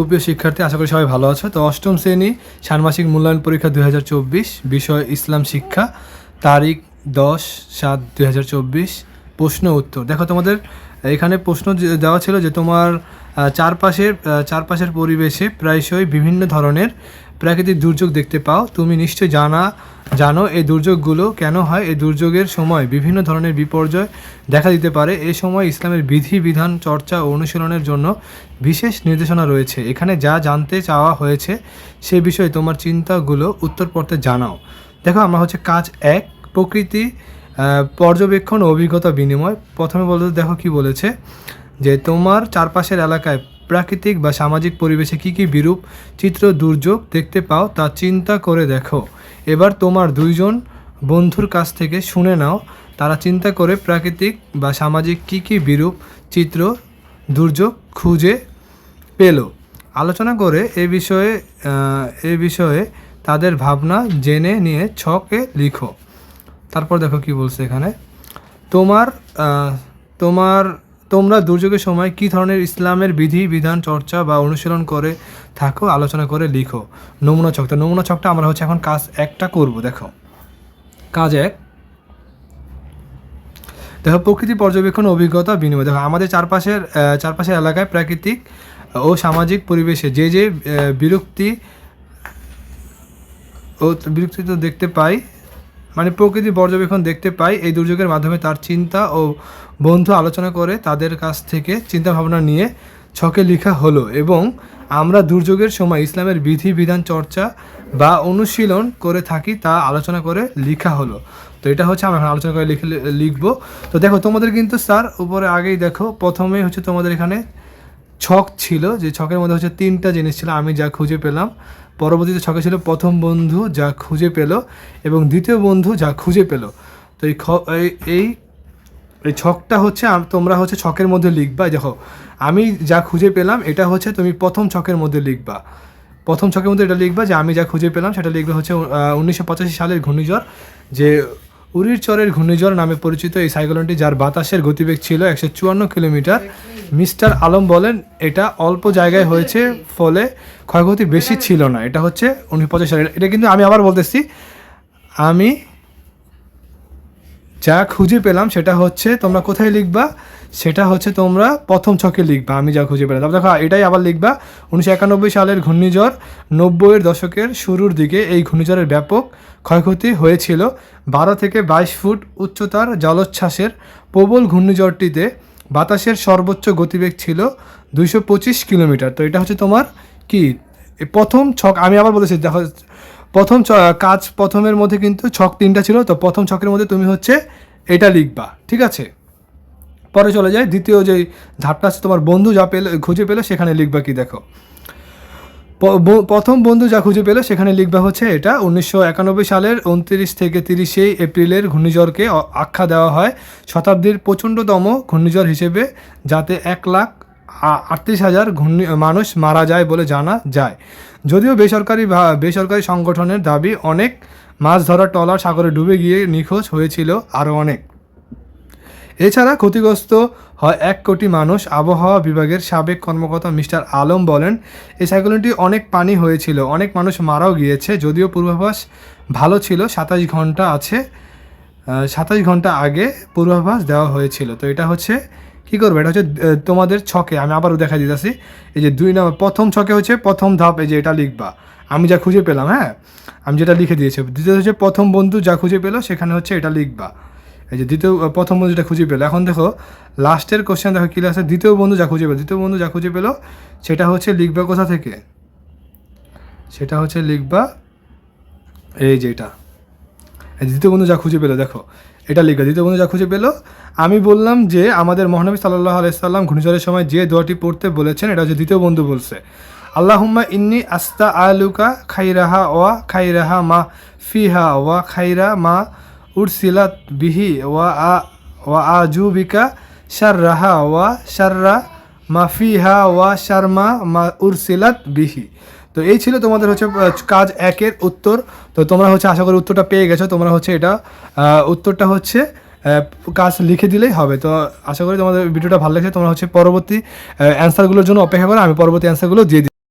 সুপ্রিয় শিক্ষার্থী, আশা করি সবাই ভালো আছো। তো অষ্টম শ্রেণি ষান্মাসিক মূল্যায়ন পরীক্ষা দুই হাজার চব্বিশ, বিষয় ইসলাম শিক্ষা, তারিখ দশ সাত দুই প্রশ্ন উত্তর। দেখো তোমাদের, এখানে প্রশ্ন দেওয়া ছিল যে তোমার চারপাশের চারপাশের পরিবেশে প্রায়শই বিভিন্ন ধরনের প্রাকৃতিক দুর্যোগ দেখতে পাও। তুমি নিশ্চয়ই জানা জানো এই দুর্যোগগুলো কেন হয়? এই দুর্যোগের সময় বিভিন্ন ধরনের বিপর্যয় দেখা দিতে পারে। এ সময় ইসলামের বিধি, বিধান, চর্চা ও অনুশীলনের জন্য বিশেষ নির্দেশনা রয়েছে। এখানে যা জানতে চাওয়া হয়েছে সে বিষয়ে তোমার চিন্তাগুলো উত্তর পড়তে জানাও। দেখো, আমরা হচ্ছে কাজ এক, প্রকৃতি পর্যবেক্ষণ ও অভিজ্ঞতা বিনিময়। প্রথমে বলতে দেখো কি বলেছে? যে তোমার চারপাশের এলাকায় প্রাকৃতিক বা সামাজিক পরিবেশে কী কী বিরূপ চিত্র দুর্যোগ দেখতে পাও তা চিন্তা করে দেখো। এবার তোমার দুইজন বন্ধুর কাছ থেকে শুনে নাও। তারা চিন্তা করে প্রাকৃতিক বা সামাজিক কী কী বিরূপ চিত্র, দুর্যোগ খুঁজে পেল। আলোচনা করে এ বিষয়ে এ বিষয়ে তাদের ভাবনা জেনে নিয়ে ছকে লিখো। তারপর দেখো কি বলছে এখানে। তোমার তোমার তোমরা দুর্যোগের সময় কী ধরনের ইসলামের বিধি, বিধান, চর্চা বা অনুশীলন করে থাকো, আলোচনা করে লিখো? নমুনা ছকটা নমুনা ছকটা আমরা হচ্ছে এখন কাজ একটা করব, দেখো। কাজ এক। দেখো, প্রকৃতি পর্যবেক্ষণ, অভিজ্ঞতা, বিনিময়। দেখো, আমাদের চারপাশের চারপাশের এলাকায় প্রাকৃতিক ও সামাজিক পরিবেশে যে যে বিরক্তি ও বিরক্তি তো দেখতে পাই মানে প্রকৃতি পর্যবেক্ষণ দেখতে পাই, এই দুর্যোগের মাধ্যমে তার চিন্তা ও বন্ধু আলোচনা করে তাদের কাছ থেকে চিন্তা ভাবনা নিয়ে ছকে লেখা হলো এবং আমরা দুর্যোগের সময় ইসলামের বিধি, বিধান, চর্চা বা অনুশীলন করে থাকি তা আলোচনা করে লেখা হলো। তো এটা হচ্ছে আমরা আলোচনা করে লিখে লিখব। তো দেখো তোমাদের কিন্তু স্যার উপরে আগেই দেখো, প্রথমে হচ্ছে তোমাদের এখানে ছক ছিল, যে ছকের মধ্যে হচ্ছে তিনটা জিনিস ছিল, আমি যা খুঁজে পেলাম। পরবর্তীতে ছকে ছিল প্রথম বন্ধু যা খুঁজে পেল এবং দ্বিতীয় বন্ধু যা খুঁজে পেল। তো এই খ এই- এই ছকটা হচ্ছে তোমরা হচ্ছে ছকের মধ্যে লিখবা দেখো, আমি যা খুঁজে পেলাম এটা হচ্ছে তুমি প্রথম ছকের মধ্যে লিখবা। প্রথম ছকের মধ্যে এটা লিখবা যে আমি যা খুঁজে পেলাম সেটা লিখবে হচ্ছে উনিশশো পঁচাশি সালের ঘূর্ণিঝড়, যে উরির চরের ঘূর্ণিঝড় নামে পরিচিত এই সাইক্লোনটি, যার বাতাসের গতিবেগ ছিল একশো চুয়ান্ন কিলোমিটার। মিস্টার আলম বলেন, এটা অল্প জায়গায় হয়েছে, ফলে ক্ষয়ক্ষতি বেশি ছিল না। এটা হচ্ছে উনিশশো পঁচাশি সালে এটা কিন্তু আমি আবার বলতেছি, আমি যা খুঁজে পেলাম সেটা হচ্ছে তোমরা কোথায় লিখবা? সেটা হচ্ছে তোমরা প্রথম ছকে লিখবা, আমি যা খুঁজে পেলাম। দেখো, এটাই আবার লিখবা, উনিশশো একানব্বই সালের ঘূর্ণিঝড় নব্বইয়ের দশকের শুরুর দিকে এই ঘূর্ণিঝড়ের ব্যাপক ক্ষয়ক্ষতি হয়েছিল। বারো থেকে বাইশ ফুট উচ্চতার জলোচ্ছ্বাসের প্রবল ঘূর্ণিঝড়টিতে বাতাসের সর্বোচ্চ গতিবেগ ছিল দুইশো পঁচিশ কিলোমিটার। তো এটা হচ্ছে তোমার কি? প্রথম ছক, আমি আবার বলেছি, দেখো প্রথম কাজ প্রথমের মধ্যে কিন্তু ছক তিনটা ছিল, তো প্রথম ছকের মধ্যে তুমি হচ্ছে এটা লিখবা, ঠিক আছে? পরে চলে যায় দ্বিতীয় যে ধাপটা আছে, তোমার বন্ধু যা পেলে, খুঁজে পেলে সেখানে লিখবা কি দেখো। প্রথম বন্ধু যা খুঁজে পেল সেখানে লিখবা হচ্ছে এটা, উনিশশো একানব্বই সালের উনত্রিশ থেকে তিরিশে এপ্রিলের ঘূর্ণিঝড়কে আখ্যা দেওয়া হয়। শতাব্দীর প্রচণ্ডতম ঘূর্ণিঝড় হিসেবে, যাতে এক লাখ আটত্রিশ হাজার ঘূর্ণি মানুষ মারা যায় বলে জানা যায়। যদিও বেসরকারি বেসরকারি সংগঠনের দাবি, অনেক মাছ ধরা টলার সাগরে ডুবে গিয়ে নিখোঁজ হয়েছিল আরও অনেক। এছাড়া ক্ষতিগ্রস্ত হয় এক কোটি মানুষ। আবহাওয়া বিভাগের সাবেক কর্মকর্তা মিস্টার আলম বলেন এই সাইক্লোনটি অনেক পানি হয়েছিল। অনেক মানুষ মারাও গিয়েছে। যদিও পূর্বাভাস ভালো ছিল, সাতাশ ঘণ্টা আছে সাতাশ ঘণ্টা আগে পূর্বাভাস দেওয়া হয়েছিল। তো এটা হচ্ছে কী করবে? এটা হচ্ছে তোমাদের ছকে, আমি আবারও দেখা দিতেছি। এই যে দুই নম্বর, প্রথম ছকে হচ্ছে প্রথম ধাপ, এই যে এটা লিখবা। আমি যা খুঁজে পেলাম হ্যাঁ? আমি যেটা লিখে দিয়েছি। দ্বিতীয় হচ্ছে প্রথম বন্ধু যা খুঁজে পেল, সেখানে হচ্ছে এটা লিখবা। এই যে দ্বিতীয় প্রথম বন্ধু যেটা খুঁজে পেল, এখন দেখো, লাস্টের কোশ্চেন দেখো কী আছে? দ্বিতীয় বন্ধু যা খুঁজে পেল, দ্বিতীয় বন্ধু যা খুঁজে পেল, সেটা হচ্ছে লিখবা কোথা থেকে? সেটা হচ্ছে লিখবা, এই যে এটা। দ্বিতীয় বন্ধু যা খুঁজে পেল, দেখো। এটা লিখবে দ্বিতীয় বন্ধু, যা খুঁজে পেল। আমি বললাম যে, আমাদের মহানবী সাল্লাহ আলাইসাল্লাম ঘূর্ণিঝড়ের সময় যে দোয়াটি পড়তে বলেছেন, এটা হচ্ছে দ্বিতীয় বন্ধু বলছে, আল্লাহুম্মা ইন্নি আস্তা আলুকা খাইরাহা ওয়া খাইরাহা মা ফিহা ওয়া খাইরা মা উরসিলাত বিহি ওয়া আ, ওয়া আজুবিকা শাররাহা ওয়া শাররা মা ফিহা ওয়া শারমা মা উরসিলাত বিহি। তো এই ছিল তোমাদের হচ্ছে কাজ একের উত্তর। তো তোমরা হচ্ছে আশা করি উত্তরটা পেয়ে গেছো। তোমরা হচ্ছে এটা উত্তরটা হচ্ছে কাজ লিখে দিলেই হবে। তো আশা করি তোমাদের ভিডিওটা ভালো লাগছে। তোমরা হচ্ছে পরবর্তী অ্যান্সারগুলোর জন্য অপেক্ষা করো। আমি পরবর্তী অ্যান্সারগুলো দিয়ে দিই